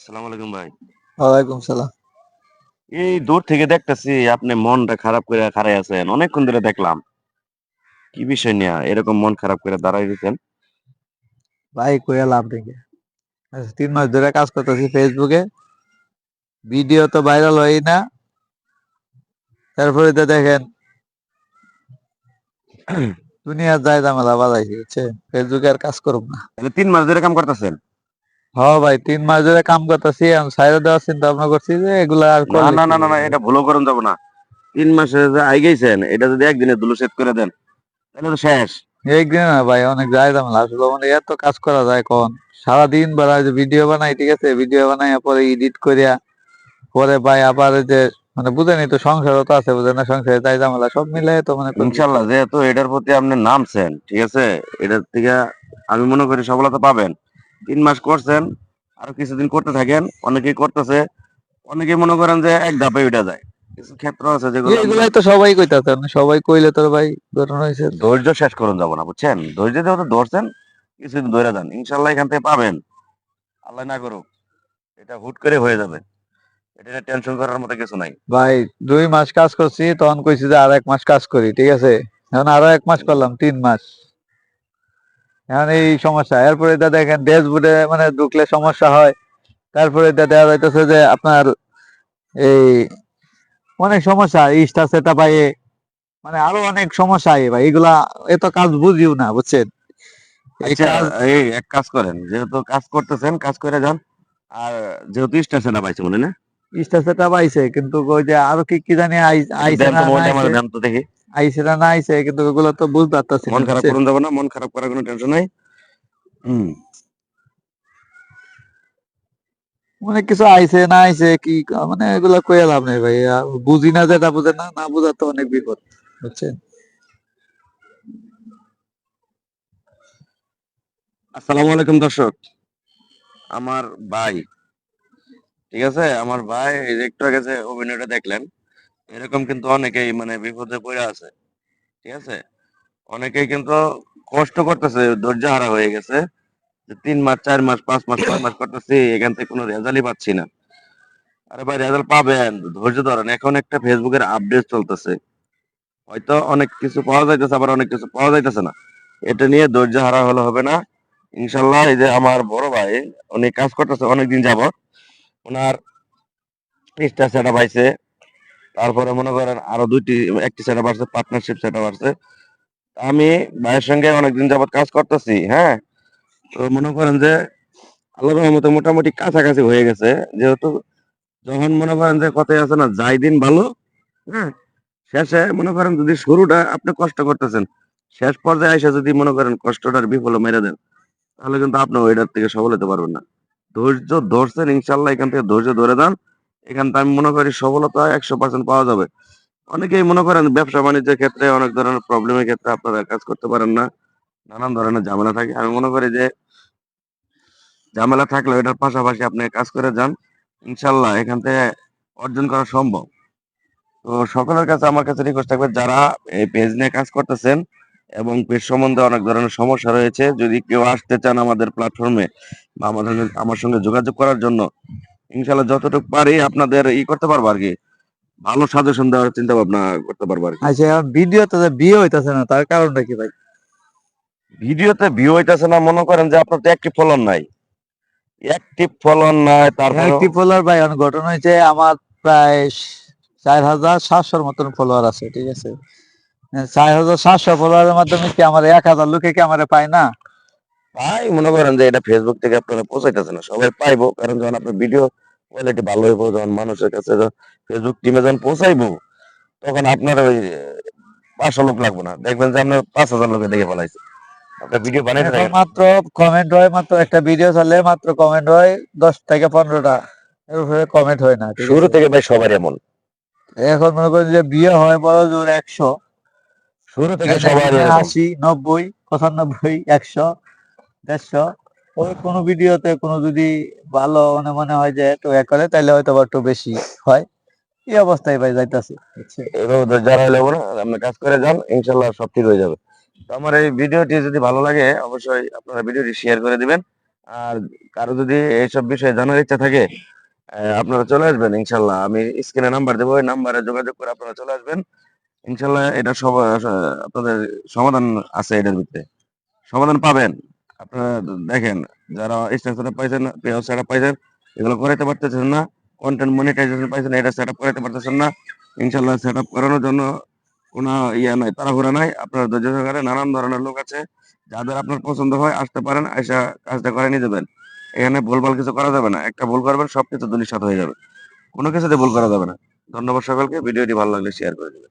আসসালামু আলাইকুম ভাই। ওয়ালাইকুম সালাম। এই দূর থেকে দেখতেছি আপনি মনটা খারাপ করে খাড়াই আছেন। অনেকক্ষণ ধরে দেখলাম। কি বিষয় নিয়ে এরকম মন খারাপ করে দাঁড়াই দিতেন ভাই কইয়া লাভ দেখে আচ্ছা, তিন মাস ধরে কাজ করতেছি ফেসবুকে ভিডিও তো ভাইরাল হয় না। তারপরে তো দেখেন দুনিয়ার যায় জামেলা বাজাইছি ফেসবুকে আর কাজ করব না। তাহলে তিন মাস ধরে কাম করতেছেন? হ ভাই তিন মাস ধরে কাম করতেছি আমি সাইডে দেওয়ার চিন্তা ভাবনা করছি যে এগুলা আর না না না না এটা ভুলও করুন যাব না। তিন মাসে যে আই গেছেন এটা যদি একদিনে ধুলো সেট করে দেন তাহলে তো শেষ। একদিন না ভাই অনেক যায় জামেলা আসলে মানে এত কাজ করা যায় কোন সারাদিন বেলা যে ভিডিও বানাই ঠিক আছে? ভিডিও বানাই পরে এডিট করিয়া পরে ভাই আবার যে মানে বুঝেনি তো সংসারও তো আছে বুঝেন না? সংসারে যাই ঝামেলা সব মিলে তো মানে ইনশাল্লাহ যেহেতু এটার প্রতি আপনি নামছেন ঠিক আছে? এটার থেকে আমি মনে করি সফলতা পাবেন। তিন মাস করছেন আরও কিছুদিন করতে থাকেন অনেকেই করতেছে অনেকেই মনে করেন যে এক ধাপে উঠে যায়। কিছু ক্ষেত্র আছে যেগুলো এগুলাই তো সবাই কইতাছে মানে সবাই কইলে তোর ভাই ঘটনা হয়েছে ধৈর্য শেষ করুন যাব না বুঝছেন? ধৈর্য যেহেতু ধরছেন কিছুদিন ধরে যান ইনশাল্লাহ এখান থেকে পাবেন। আল্লাহ না করুক এটা হুট করে হয়ে যাবে। এটা টেনশন করার মতো কিছু নাই। ভাই দুই মাস কাজ করছি তখন কইছি যে আর এক মাস কাজ করি ঠিক আছে? এখন আরও এক মাস করলাম তিন মাস। এখন এই সমস্যা। এরপরে এটা দেখেন ড্যাশবোর্ডে মানে ঢুকলে সমস্যা হয়। তারপরে এটা দেখা যাইতেছে যে আপনার এই অনেক সমস্যা ইস্টা সেটা পাই মানে আরও অনেক সমস্যা ভাই। এগুলা এত কাজ বুঝিও না বুঝছেন? এই এই এক কাজ করেন যেহেতু কাজ করতেছেন কাজ করে যান। আর যেহেতু স্টেশনে পাইছে মনে না? ইস্টা সেটা পাইছে কিন্তু ওই যে আরও কি কি জানি আই- আইছে না দেখি। আইছে না না আইছে কিন্তু ওগুলো তো বুঝতে পারতাছি মন খারাপ করুন যাব না মন খারাপ করার কোনো টেনশন নাই। হুম। অনেক কিছু আইছে না আইছে কি মানে এগুলা কইয়া লাভ নেই ভাই বুঝি না যেটা বুঝে না না বুঝা তো অনেক বিপদ বুঝছেন? আসসালামু আলাইকুম দর্শক। আমার ভাই ঠিক আছে? আমার ভাই একটু আগে যে অভিনয়টা দেখলেন এরকম কিন্তু অনেকেই মানে বিপদে পড়ে আছে, ঠিক আছে? অনেকেই কিন্তু কষ্ট করতেছে ধৈর্য হারা হয়ে গেছে তিন মাস, চার মাস, পাঁচ মাস, ছয় মাস করতেছি, এখান থেকে কোনো রেজাল্টই পাচ্ছি না। আরে ভাই, রেজাল্ট পাবেন, ধৈর্য ধরেন, এখন একটা ফেসবুকের আপডেট চলতেছে। হয়তো অনেক কিছু পাওয়া যাইতেছে, আবার অনেক কিছু পাওয়া যাইতেছে না। এটা নিয়ে ধৈর্য হারা হলে হবে না। ইনশাল্লাহ এই যে আমার বড় ভাই, উনি কাজ করতেছে অনেকদিন যাবত ওনার স্টার সেটা পাইছে। তারপরে মনে করেন আরও দুইটি, একটি সেটা বাড়ছে পার্টনারশিপ সেটা বাড়ছে আমি ভাইয়ের সঙ্গে অনেকদিন যাবত কাজ করতেছি হ্যাঁ? তো মনে করেন যে আল্লাহ রহমতে মোটামুটি কাছাকাছি হয়ে গেছে। যেহেতু যখন মনে করেন যে কথাই আছে না, যাই দিন ভালো হ্যাঁ? শেষে মনে করেন যদি শুরুটা আপনি কষ্ট করতেছেন, শেষ পর্যায়ে এসে যদি মনে করেন কষ্টটার বিফল মেরে দেন, তাহলে কিন্তু আপনি ওইটার থেকে সফল হতে পারবেন না। ধৈর্য ধরছেন ইনশাল্লাহ এখান থেকে ধৈর্য ধরে দেন এখান থেকে আমি মনে করি সফলতা একশো পার্সেন্ট পাওয়া যাবে। অনেকেই মনে করেন ব্যবসা বাণিজ্যের ক্ষেত্রে অনেক ধরনের প্রবলেমের ক্ষেত্রে আপনারা কাজ করতে পারেন না। নানান ধরনের ঝামেলা থাকে। আমি মনে করি যে ঝামেলা থাকলে এটার পাশাপাশি আপনি কাজ করে যান। ইনশাল্লাহ এখান থেকে অর্জন করা সম্ভব। তো সকলের কাছে আমার কাছে রিকোয়েস্ট থাকবে, যারা এই পেজ নিয়ে কাজ করতেছেন এবং পেজ সম্বন্ধে অনেক ধরনের সমস্যা রয়েছে, যদি কেউ আসতে চান আমাদের প্ল্যাটফর্মে বা আমাদের আমার সঙ্গে যোগাযোগ করার জন্য ইনশাল্লাহ যতটুকু পারি আপনাদের ই করতে পারব আর কি। ভালো সাজেশন দেওয়ার চিন্তা ভাবনা করতে পারব আর কি। আচ্ছা ভিডিওতে যে বিয়ে হইতাছে না তার কারণটা কি ভাই? ভিডিওতে ভিউ হইতেছে না মনে করেন যে আপনার তো অ্যাক্টিভ ফলোয়ার নাই। অ্যাক্টিভ ফলোয়ার নাই তারপরে অ্যাক্টিভ ফলোয়ার ভাই অনেক ঘটনা হয়েছে আমার প্রায় চার হাজার সাতশোর মতন ফলোয়ার আছে ঠিক আছে? চার হাজার সাতশো ফলোয়ারের মাধ্যমে কি আমার এক হাজার লোকে কি আমার পায় না? ভাই মনে করেন যে এটা ফেসবুক থেকে আপনারা পৌঁছাইতেছে না সবাই পাইবো কারণ যখন আপনার ভিডিও কোয়ালিটি ভালো হইব যখন মানুষের কাছে ফেসবুক টিমে যখন পৌঁছাইবো তখন আপনার ওই পাঁচশো লোক লাগবে না। দেখবেন যে আপনার পাঁচ হাজার লোকে দেখে ফেলাইছে। আপনার ভিডিও মাত্র কমেন্ট হয় মাত্র একটা ভিডিও চালে মাত্র কমেন্ট হয় দশ থেকে পনেরোটা। এর উপরে কমেন্ট হয় না শুরু থেকে ভাই সবার এমন। এখন মনে করেন যে বিয়ে হয় বড় জোর একশো। শুরু থেকে সবার আশি নব্বই পঁচানব্বই একশো দেড়শো। ওই কোনো ভিডিওতে কোনো যদি ভালো মানে মনে হয় যে একটু এ করে তাহলে হয়তো বা একটু বেশি হয়। এই অবস্থায় ভাই যাইতাছে। এভাবে ধৈর্য হারাইলে হবে না আপনি কাজ করে যান, ইনশাল্লাহ সব ঠিক হয়ে যাবে। তো আমার এই ভিডিওটি যদি ভালো লাগে, অবশ্যই আপনারা ভিডিওটি শেয়ার করে দিবেন। আর কারও যদি এইসব বিষয়ে জানার ইচ্ছা থাকে আপনারা চলে আসবেন, ইনশাল্লাহ। আমি স্ক্রিনে নাম্বার দেবো, ওই নাম্বারে যোগাযোগ করে আপনারা চলে আসবেন। ইনশাল্লাহ এটা সব আপনাদের সমাধান আছে এটার ভিতরে। সমাধান পাবেন। আপনারা দেখেন, যারা সেটআপ পাইছেন পেয়ার সেটআপ পাইছেন, এগুলো করাইতে পারতেছেন না কন্টেন্ট মনিটাইজেশন পাইছেন এটা সেটআপ করাইতে পারতেছেন না ইনশাল্লাহ সেটআপ করানোর জন্য কোনো ইয়ে নাই, তাড়াহুড়া নাই, আপনার ধৈর্য সহকারে নানান ধরনের লোক আছে, যাদের আপনার পছন্দ হয়, আসতে পারেন, আইসা কাজটা করে নিয়ে যাবেন। এখানে ভুলভাল কিছু করা যাবে না, একটা ভুল করবেন, সবকিছু দুলির সাথে হয়ে যাবে, কোনো কিছুতে ভুল করা যাবে না। ধন্যবাদ সকলকে, ভিডিওটি ভালো লাগলে শেয়ার করে দেবেন।